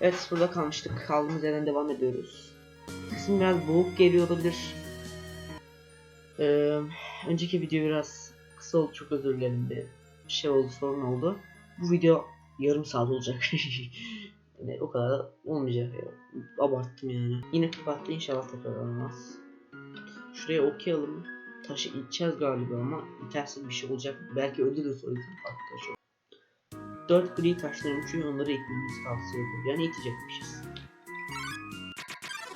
Evet sıfırda kalmıştık. Kaldığımız yerden devam ediyoruz. Kısım biraz boğuk geliyor olabilir. Ee, önceki video biraz kısa oldu. Çok özür dilerim bir şey oldu sorun oldu. Bu video yarım saat olacak. yani o kadar da olmayacak. Abarttım yani. Yine kapattı inşallah tekrar olmaz. Şuraya okuyalım. Taşı iteceğiz galiba ama itersek bir şey olacak. Belki ödülürüz o yüzden arkadaşlar. 4 gri taşların 3'ü onları itmemiz tavsiye ediyor. Yani itecekmişiz.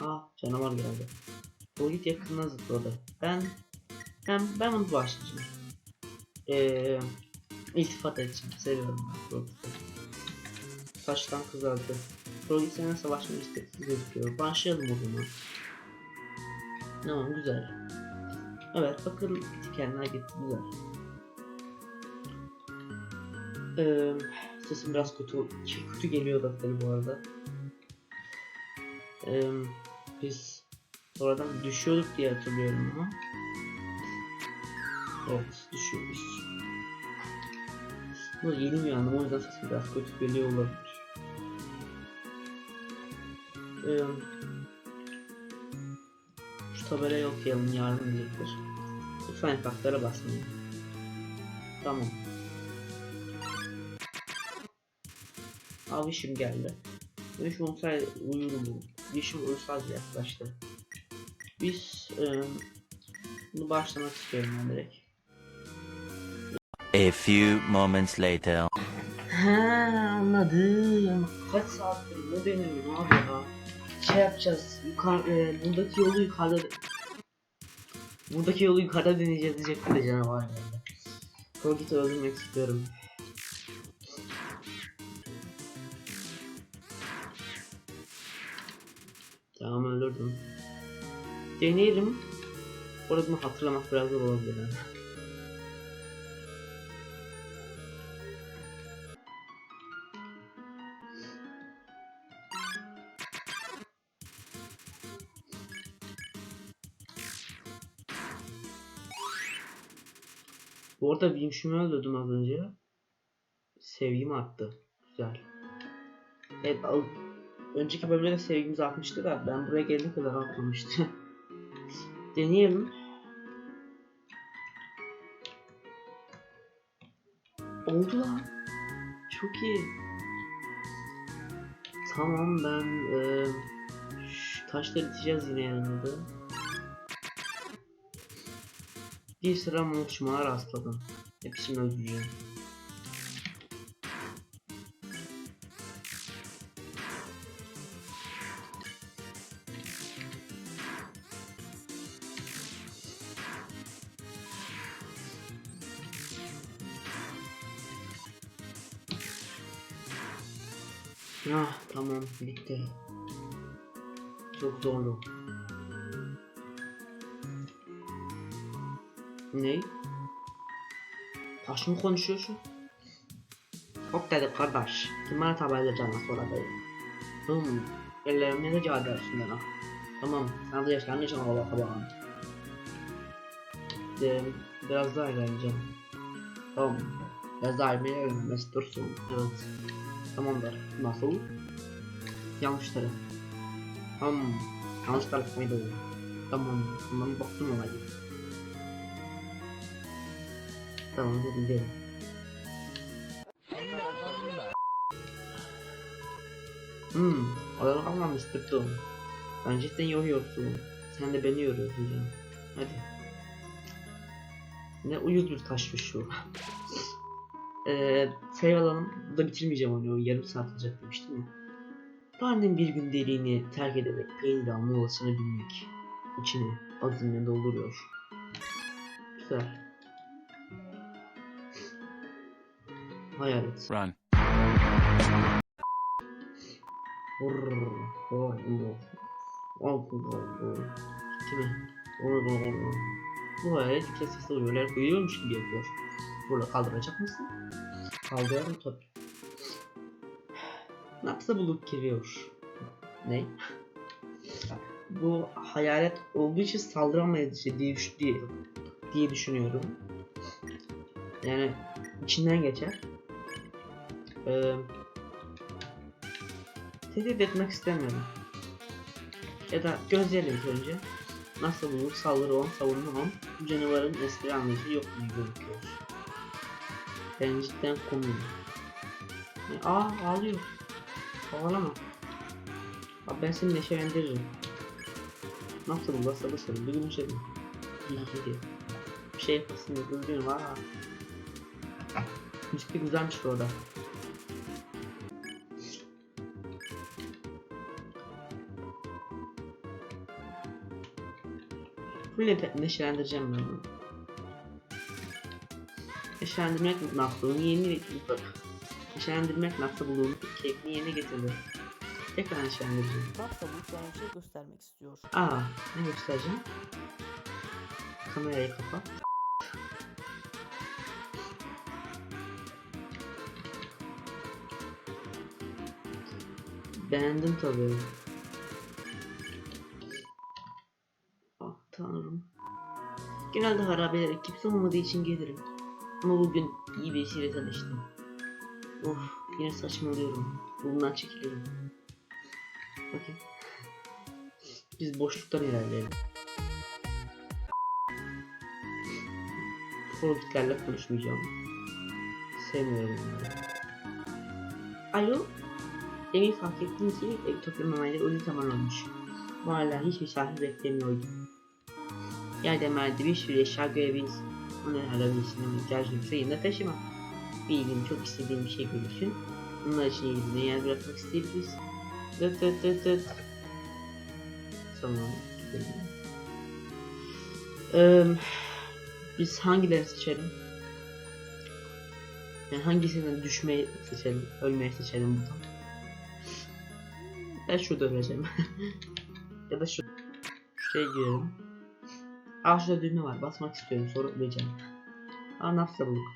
Aa ah, canavar geldi. Bolit yakından zıpladı. Ben ben, ben bunu başlayacağım. Ee, iltifat edeceğim. Seviyorum Bolit. Saçtan kızardı. Bolit seninle savaşmak isteksiz gözüküyor. Başlayalım o zaman. Tamam güzel. Evet bakın dikenler gitti güzel. Eee sesim biraz kötü kötü geliyor da tabii bu arada. Eee biz sonradan düşüyorduk diye hatırlıyorum ama. Evet düşüyoruz. Bu yeni uyandım o yüzden sesim biraz kötü geliyor olabilir. Eee şu tabelayı okuyalım yardım edecektir. Lütfen efektlere basmayın. Tamam. Abi işim geldi. Dönüş olsaydı uyurum. Dişim uysal yaklaştı. Biz e, bunu başlamak istiyorum ben direkt. A few moments later. He anladım. Kaç saattir ne deniyorum abi ya. Şey yapacağız. Yukarı, e, buradaki yolu yukarıda Buradaki yolu yukarıda deneyeceğiz diyecektim de canavar geldi. Kogit'i öldürmek istiyorum. Öldürdüm. Deneyelim. Orada hatırlamak biraz zor olabilir. yani. Bu arada Wimşim'i öldürdüm az önce. Sevgim arttı. Güzel. Evet al- önceki bölümde de sevgimiz artmıştı da ben buraya gelene kadar artmamıştı. Deneyelim. Oldu lan. Çok iyi. Tamam ben eee şu taşları iteceğiz yine yanında. Bir sıra uçmalar rastladım. Hepsini öldüreceğim. Ah tamam bitti. Çok zorlu. Ne? Taş mı konuşuyorsun? Hop dedi kardeş. Kim bana tabi edeceğini sorabilir. Hmm. Ellerime de cevap edersin bana. Tamam. Sen de yaşlandığın için hava. Ee, biraz daha ilerleyeceğim. Tamam. Biraz daha ilerleyeceğim. dursun. Evet. Tamamdır. Nasıl? Yanlış taraf. Tamam. Yanlış taraf mıydı? Tamam. Bundan baktım olayı. Tamam hadi gidelim. Hmm, odadan kalmamış tuttum. Ben cidden yoruyorsun. Sen de beni yoruyorsun canım. Hadi. Ne uyuz bir taşmış şu. Eee save alalım. Burada bitirmeyeceğim oyunu. Yarım saat olacak demiştim ya. Baharın bir gün deliğini terk ederek peynir alma olasını bilmek. içini azimle dolduruyor. Güzel. Hayalet. Run. Bu hayalet yüksek sesle uyuyorlar duyuyormuş gibi yapıyor. Burada kaldıracak mısın? Kaldıralım tabii. Nabza bulup giriyor. Ne? Bu hayalet olduğu için saldıramayız diye, diye, düşünüyorum. Yani içinden geçer. Ee, Tehdit etmek istemiyorum. Ya da gözleyelim önce. Nasıl bulur? Saldırı 10, savunma 10. Bu canavarın espri anlayışı yok gibi gözüküyor. Ben cidden komiyim. E, Aa ağlıyor. Ağlama. Abi ben seni neşelendiririm. Nasıl bu? Nasıl nasıl? Bir gülümsedim. İyi. Bir şey yapasın diye güldüğüm var. Müzik de güzelmiş bu arada. Full neşelendireceğim ben bunu. Neşelendirmek nasıl yeni. Neşelendirmek nasıl bulunur keyfini yerine getirdi. Tekrar da bu sana bir şey göstermek istiyor. Aa ne göstereceğim? Kamerayı kapat. Beğendim tabii. Ah tanrım. Genelde harabelere kimse olmadığı için gelirim. Ama bugün iyi birisiyle tanıştım. Of yine saçmalıyorum. Bundan çekiliyorum. Bakın. Biz boşluktan ilerleyelim. Frogitlerle konuşmayacağım. Sevmiyorum bunları. Alo? Demin fark ettim ki ev toplamamayla ölü tamamlanmış. Hala hiçbir misafir beklemiyordum. Yerde merde bir sürü eşya görebiliriz. Onları alabilirsin ama ihtiyacın yoksa yanında taşıma. Bir çok istediğim bir şey görürsün. Bunlar için elimizde yer bırakmak isteyebiliriz. Dıt dıt dıt dıt. Tamam. Eee, biz hangilerini seçelim? Yani hangisinden düşmeyi seçelim, ölmeyi seçelim buradan. Ben şurada öleceğim. ya da şu şuraya girelim. Aa şurada düğme var. Basmak istiyorum. Sonra öleceğim. Aa nasıl bulduk?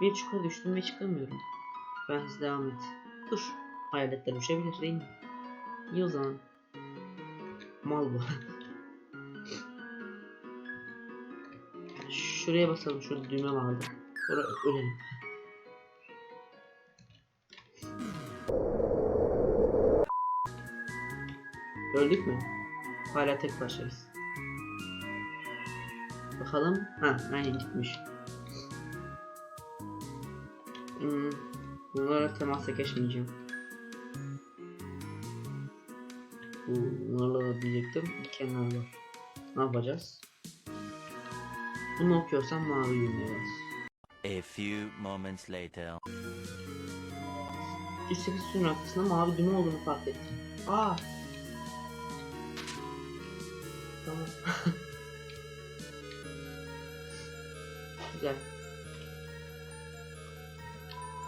Bir çukura düştüm ve çıkamıyorum. Ben hız devam et. Dur. Hayaletler uçabilir değil mi? İyi o zaman. Mal bu. Şuraya basalım. Şurada düğme vardı. Sonra ölelim. Öldük mü? Hala tek başarız. Bakalım. Ha, aynen gitmiş. Hmm, bunlara temasa geçmeyeceğim. Bunlarla da diyecektim. Kenar var. Ne yapacağız? Bunu okuyorsam mavi bas. A few moments later. 108 suyun arkasında mavi düğme olduğunu fark ettim. Aa! Tamam. Güzel.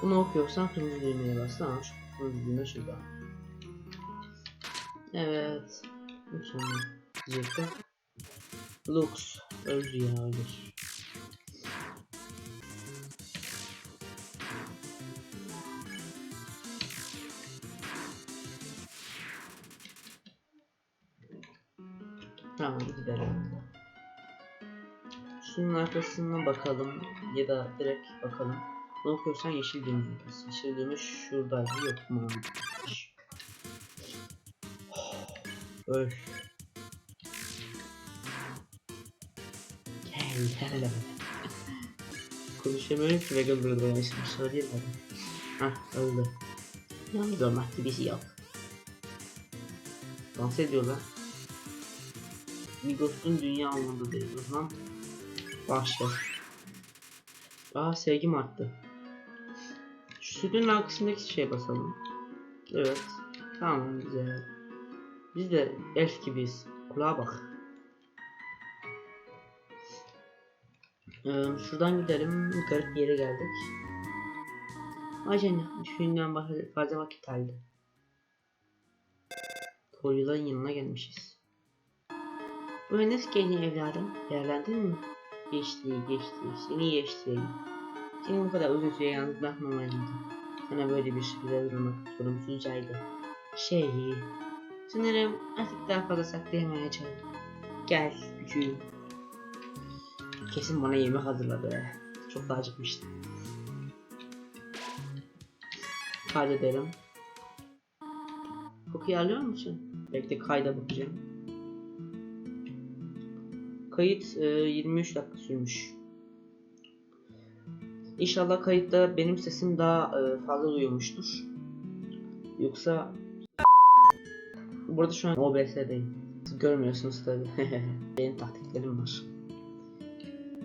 Bunu okuyorsan kırmızı düğmeye bas. Tamam şu kırmızı düğme şurada. Evet. Bu sonra diyecektim. Lux. Öldü ya ölür. Tamam gidelim. Şunun arkasına bakalım ya da direkt bakalım. Ne okuyorsan yeşil düğme. Yeşil düğme şuradaydı yok mavi. Öf. Gel gel. Konuşamıyorum ki Vegan burada yaşamış söyleyeyim hadi. Hah öldü. Yalnız olmak gibi şey yok. Dans ediyorlar. Migros'un dünya anlamında değil o zaman. Başla. Aa sevgim arttı. Şu sütün arkasındaki şeye basalım. Evet. Tamam güzel. Biz de elf gibiyiz. Kulağa bak. Ee, şuradan gidelim. Garip bir yere geldik. Acaba düşündüğümden bahsedip fazla vakit kaldı. Koyuların yanına gelmişiz. Bu nasıl geldin evladım? Değerlendin mi? Geçti, geçti. Seni geçti. Seni bu kadar uzun süre yalnız bırakmamalıydım. Sana böyle bir şekilde durmak sorumsuzcaydı. Şey, sanırım artık daha fazla saklayamayacağım. Gel, küçüğüm. Kesin bana yemek hazırladı. Çok da acıkmıştım. Hadi derim. Kokuyu alıyor musun? Bekle kayda bakacağım. Kayıt e, 23 dakika sürmüş. İnşallah kayıtta benim sesim daha e, fazla duyulmuştur. Yoksa Burada şu an OBS'deyim. Görmüyorsunuz tabi. Benim taktiklerim var.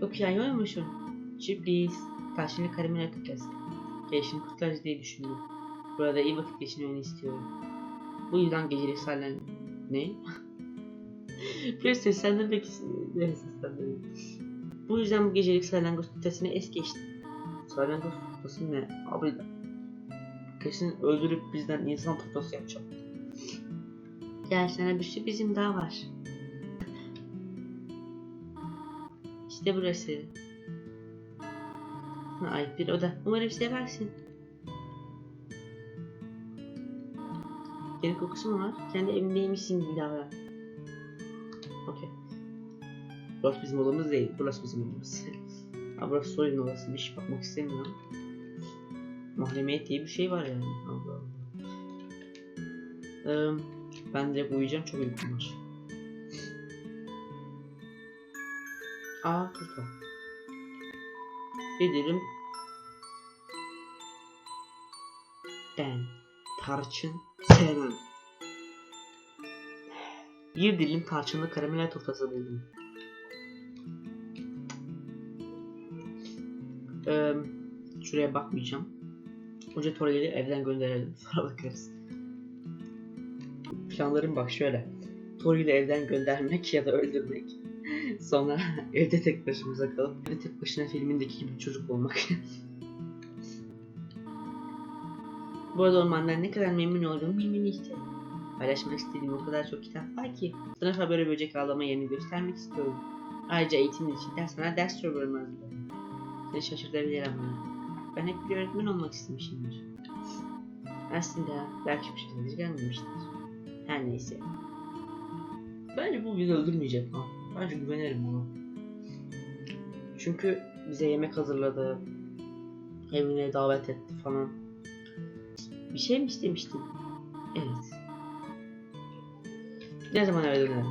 Yok ya yormuşum. Sürpriz. Taşını karamel atacağız. Gelişim kurtarıcı diye düşündüm. Burada iyi vakit geçirmeni istiyorum. Bu yüzden gecelik senden... Ne? Bir seslendirmek Ne seslendirmek? Bu yüzden bu gecelik salyangoz tutasını es geçtim. Salyangoz tutası ne? Abi kesin öldürüp bizden insan tutası yapacak. Gel sana bir sürprizim daha var. İşte burası. Ait bir oda. Umarım seversin. Senin kokusu mu var? Kendi evindeymişsin gibi davran. Okey. Burası bizim odamız değil. Burası bizim odamız. ha burası soyun odasıymış. Bakmak istemiyorum. Mahremiyet diye bir şey var yani. Allah Allah. Eee... Ben direkt uyuyacağım çok uykum var. Aa. Bir dilim ben tarçın sevmem. Bir dilim tarçınlı karamel turtası buldum. Ee, şuraya bakmayacağım. Önce Toriel'i evden gönderelim. Sonra bakarız. Planlarım bak şöyle. Tori'yi evden göndermek ya da öldürmek. Sonra evde tek başımıza kalıp evde tek başına filmindeki gibi çocuk olmak. Bu arada ormandan ne kadar memnun olduğumu bilmeni isterim. Paylaşmak istediğim o kadar çok kitap var ki. Sınıfa böyle böcek avlama yerini göstermek istiyorum. Ayrıca eğitim için de sana ders sorularım hazırladım. Seni şaşırtabilir ama. Ben hep bir öğretmen olmak istemişimdir. Aslında belki bir şeyler gelmemiştir. Her neyse. Bence bu bizi öldürmeyecek ha. Bence güvenerim ona. Çünkü bize yemek hazırladı. Evine davet etti falan. Bir şey mi istemiştin? Evet. Ne zaman dönerim?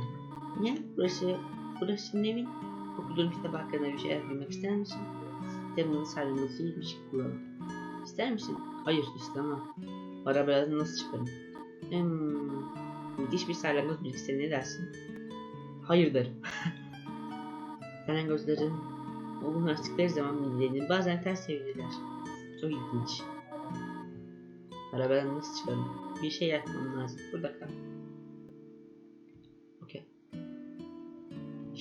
Ne? Burası, burası senin evin. Okuduğum kitap hakkında bir şeyler bilmek ister misin? Kitabının sarılması iyi bir şey kullanın. İster misin? Hayır istemem. Arabadan nasıl çıkarım? Hmm, müthiş bir salyangoz bilgisayarı ne dersin? Hayır derim. Salyangozların onu açtıkları zaman millilerini bazen ters çevirirler. Çok ilginç. Arabadan nasıl çıkarım? Bir şey yapmam lazım. Burada kal.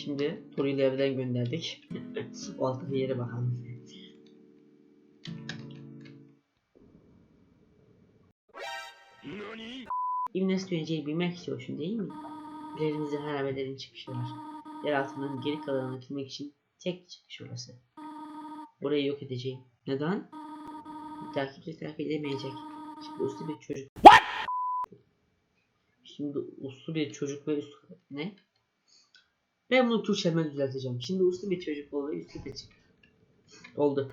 Şimdi Tori'yi de evden gönderdik. o alttaki yere bakalım. İbnes döneceği bilmek istiyorsun değil mi? İlerimizde harabelerin çıkışı var. Yer altından geri kalanını bitirmek için tek çıkış orası. Orayı yok edeceğim. Neden? Takipçi takip edemeyecek. Şimdi uslu bir çocuk. Şimdi uslu bir çocuk ve üstü... Ne? Ben bunu Türkçe'me düzelteceğim. Şimdi uslu bir çocuk ol ve üstü bir çık. Oldu.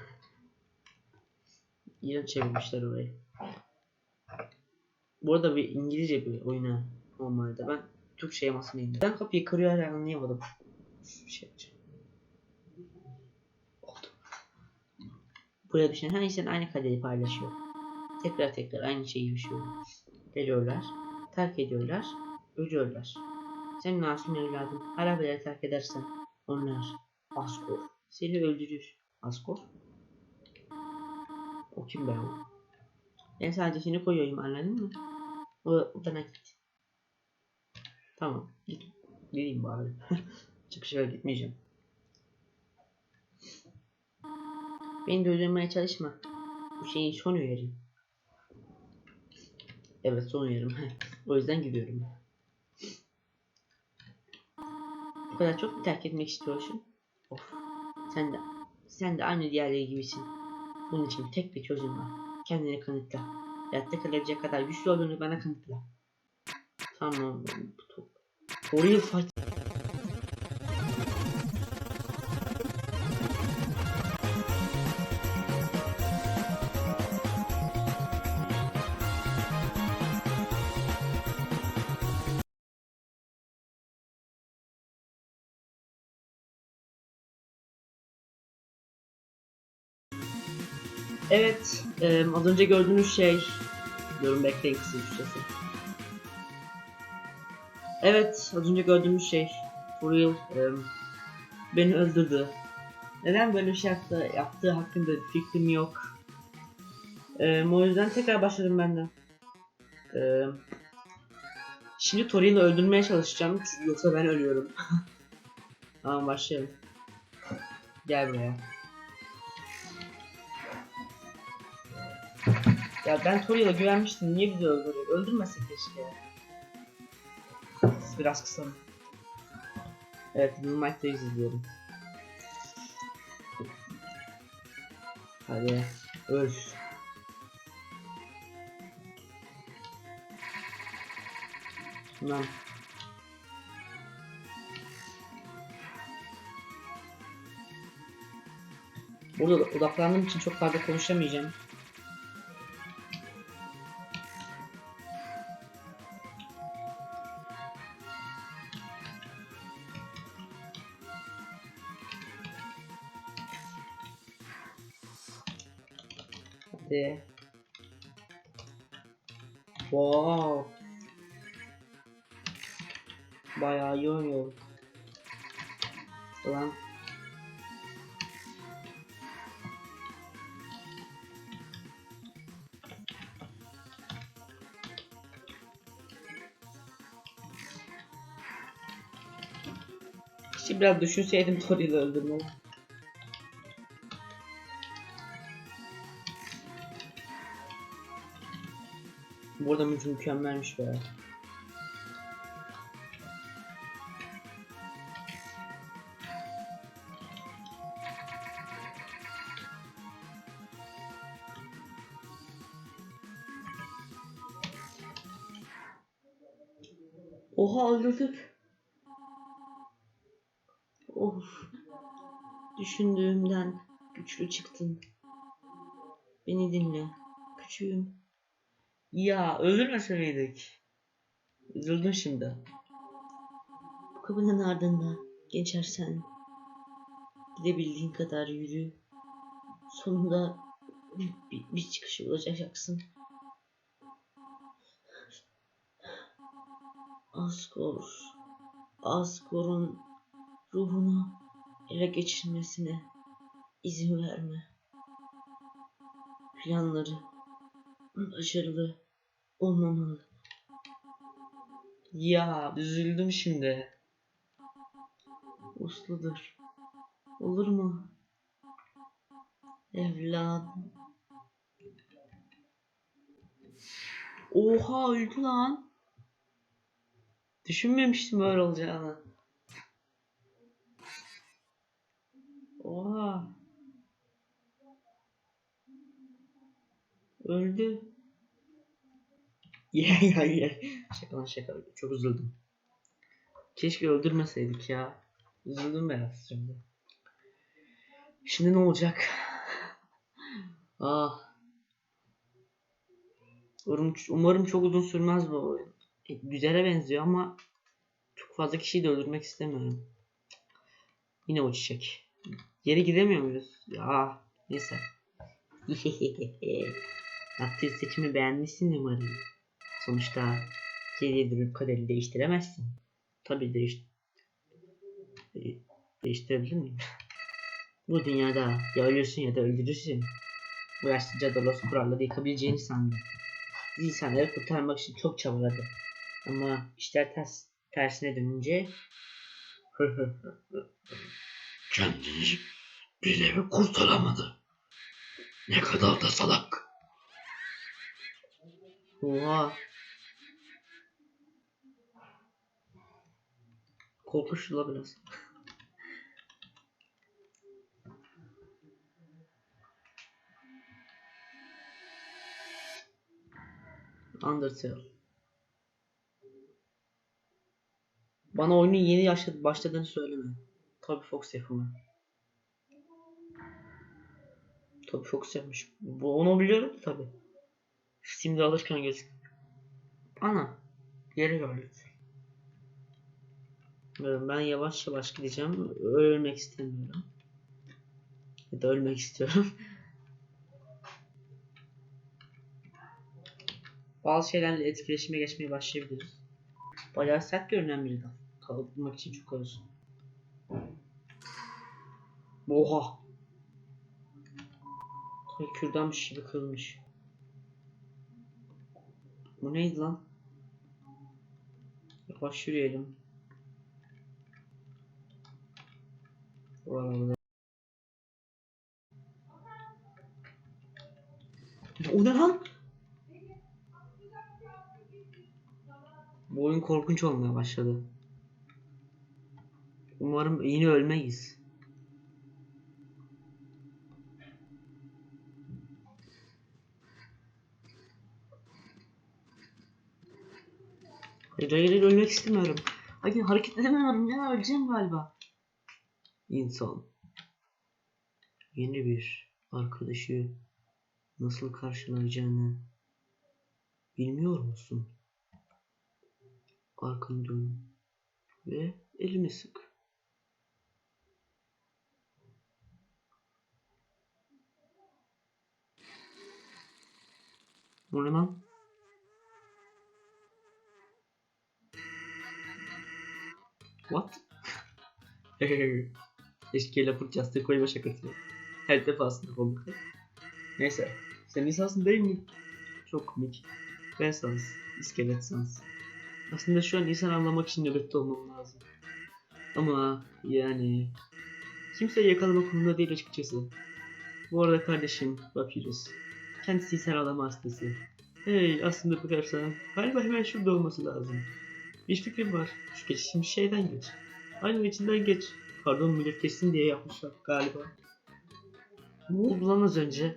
İğrenç çevirmişler orayı. Bu arada bir İngilizce bir oyuna normalde. Ben Türkçe yamasını indim. Ben kapıyı kırıyor anlayamadım. Bir şey. Oldu. Buraya düşen her insan aynı kaderi paylaşıyor. Tekrar tekrar aynı şeyi yaşıyor. Geliyorlar, terk ediyorlar, ölüyorlar. Sen masum evladım, harabeleri terk edersen onlar Askor seni öldürür. Askor? O kim be o? Ben sadece seni koyuyorum anladın mı? O odana git. Tamam git. Gideyim bari. Çıkışa gitmeyeceğim. Beni durdurmaya çalışma. Bu şeyin son uyarı. Evet son uyarım. o yüzden gidiyorum. Bu kadar çok mu terk etmek istiyorsun? Of. Sen de sen de aynı diğerleri gibisin. Bunun için tek bir çözüm var. Kendini kanıtla. Hayatta kalabilecek kadar güçlü olduğunu bana kanıtla. Tamam. Oraya fight. Evet, e, az önce gördüğünüz şey... Diyorum bekleyin bir süresi. Evet, az önce gördüğümüz şey... For real, e, beni öldürdü. Neden böyle bir şey yaptı, yaptığı hakkında fikrim yok. E, o yüzden tekrar başladım ben de. E, şimdi Tori'yi öldürmeye çalışacağım, çünkü yoksa ben ölüyorum. tamam başlayalım. Gel buraya. Ya ben Tori'ye güvenmiştim. Niye bizi öldürüyor? Öldürmesek keşke. Biraz kısalım. Evet, Moonlight'tayız izliyorum. Hadi öl. Tamam. Burada odaklandığım için çok fazla konuşamayacağım. Hadi. Wow. Bayağı iyi oynuyorum. Ulan. İşte biraz düşünseydim Tori'yi öldürmeyi. Burada müzik mükemmelmiş be. Oha öldürdük. Of. Düşündüğümden güçlü çıktın. Beni dinle. Küçüğüm. Ya öldürmese miydik? Üzüldüm şimdi. Kapının ardında geçersen gidebildiğin kadar yürü. Sonunda bir, bir, bir çıkış bulacaksın. Asgore, Asgore'un ruhunu ele geçirmesine izin verme. Planları başarılı olmamalı. Ya üzüldüm şimdi. Usludur. Olur mu? Evladım. Oha öldü lan. Düşünmemiştim öyle olacağını. Oha. Öldü. Ya ya. Şaka lan şaka. Çok üzüldüm. Keşke öldürmeseydik ya. Üzüldüm biraz şimdi. Şimdi ne olacak? ah. Umarım, umarım çok uzun sürmez bu oyun. E, Güzele benziyor ama çok fazla kişiyi de öldürmek istemiyorum. Yine o çiçek. Geri gidemiyor muyuz? Ya neyse. Yaptığı seçimi beğenmişsin umarım. Sonuçta geriye dönüp kaderi değiştiremezsin. Tabii değiş de- değiştirebilir miyim? Bu dünyada ya ölürsün ya da öldürürsün. Bu yaşlıca Dalos kuralları yıkabileceğini sandı. İnsanları kurtarmak için çok çabaladı. Ama işler ters, tersine dönünce Kendini bile kurtaramadı? Ne kadar da salak. Oha. Korkunç la biraz. Undertale. Bana oyunun yeni yaşa- başladığını söyleme. Toby Fox yapımı. Toby Fox yapmış. Bu onu biliyorum tabi. Steam'de alırken gözük. Ana. Yeri gördük. Ben yavaş yavaş gideceğim. Ölmek istemiyorum. Ya da ölmek istiyorum. Bazı şeylerle etkileşime geçmeye başlayabiliriz. Bayağı sert görünen bir dal. Kalabilmek için çok olsun. Oha! Kürdanmış gibi kırılmış. Bu neydi lan? Yavaş yürüyelim. O ne lan? Bu oyun korkunç olmaya başladı. Umarım yine ölmeyiz. Hayır hayır, ölmek istemiyorum. Hayır hareket edemiyorum ya öleceğim galiba. İnsan. Yeni bir arkadaşı nasıl karşılayacağını bilmiyor musun? Arkanı dön ve elimi sık. Bu ne lan? What? Eşkeğiyle fırçası koyma şakası. Her defasında komik. Neyse. Sen insansın değil mi? Çok komik. Ben sans. İskelet sans. Aslında şu an insan anlamak için nöbette olmam lazım. Ama yani... Kimseyi yakalamak umurumda değil açıkçası. Bu arada kardeşim Papyrus. Kendisi insan alama hastası. Hey aslında bakarsan galiba hemen şurada olması lazım. Bir fikrim var. Şu geçişim şeyden geç. Aynen içinden geç. Pardon millet geçsin diye yapmışlar galiba. Ne oldu lan az önce?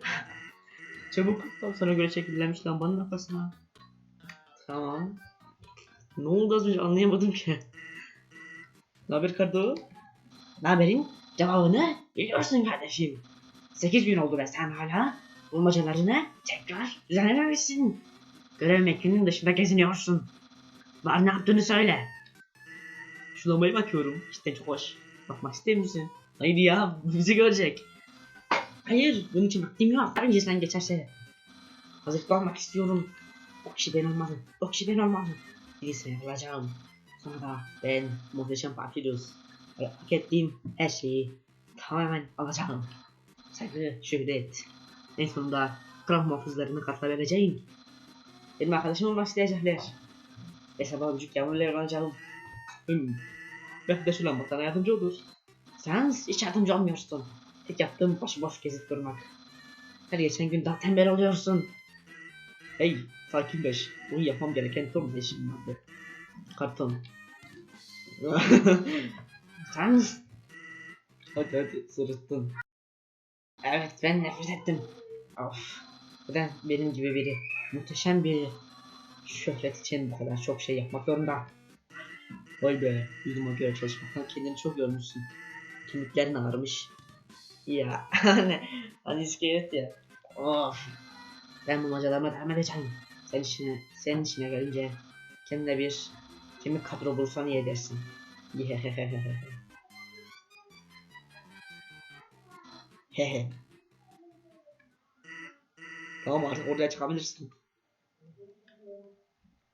Çabuk tam sana göre şekillenmiş lambanın arkasına. Tamam. Ne oldu az önce anlayamadım ki. Ne haber Kardo? Ne haberin? Cevabını biliyorsun kardeşim. 8 gün oldu ve sen hala bulmacalarını tekrar düzenlememişsin. Görev metninin dışında geziniyorsun. Bana ne yaptığını söyle. Şu lambaya bakıyorum. İşte çok hoş. Bakmak ister misin? Hayır ya bizi görecek. Hayır, bunun için vaktim yok. Tabii sen geçerse. Hazırlıklı olmak istiyorum. O kişi ben olmalı. O kişi ben olmalı. Birisini bulacağım. Sonra ben muhteşem Papyrus. Hak ettiğim her şeyi tamamen alacağım. Saygı, şöhret. En sonunda kral muhafızlarını katla vereceğim. Benim arkadaşım olmak isteyecekler. Hesaba vücut yağmurları alacağım. Hmm. Belki de lamba sana yardımcı olur. Sen hiç yardımcı olmuyorsun. Tek yaptığın başıboş gezip durmak. Her geçen gün daha tembel oluyorsun. Hey sakinleş. Bunu yapmam gereken bir işim vardı. Karton. Sen hadi hadi sırıttın. Evet ben nefret ettim. Of. Neden benim gibi biri muhteşem bir şöhret için bu kadar çok şey yapmak zorunda. Vay be. Yüzüme göre çalışmaktan kendini çok yormuşsun. Kemiklerin ağrımış. Ya hani, hani iskelet ya. Of. Ben bu macalarıma devam edeceğim. Sen işine, senin işine gelince kendine bir kemik kadro bulsan iyi edersin. Hehe. Tamam artık oraya çıkabilirsin.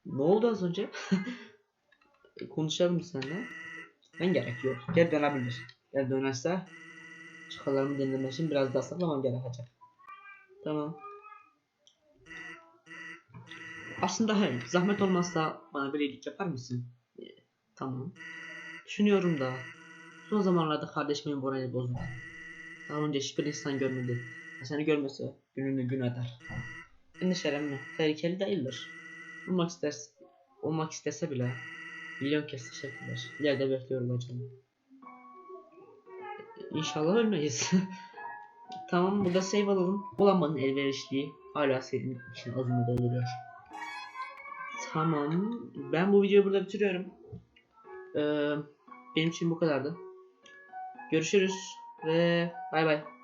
Ne oldu az önce? Konuşalım seninle. Ben gerek yok. Geri dönebilir. Geri dönerse çıkalarımı dinlemek için biraz daha sallamam gerekecek. Tamam. Aslında hayır. Zahmet olmazsa bana bir iyilik yapar mısın? Ee, tamam. Düşünüyorum da son zamanlarda kardeşimin morali bozuldu. Daha önce hiçbir insan görmedi. Seni görmese gününü gün eder. Endişelenme. Tehlikeli değildir. Olmak isterse, olmak istese bile milyon kez teşekkürler. İleride bekliyorum hocam. İnşallah ölmeyiz. tamam burada save alalım. Bu lambanın elverişliği hala senin için azimle dolduruyor. Tamam. Ben bu videoyu burada bitiriyorum. Ee, benim için bu kadardı. Görüşürüz ve bay bay.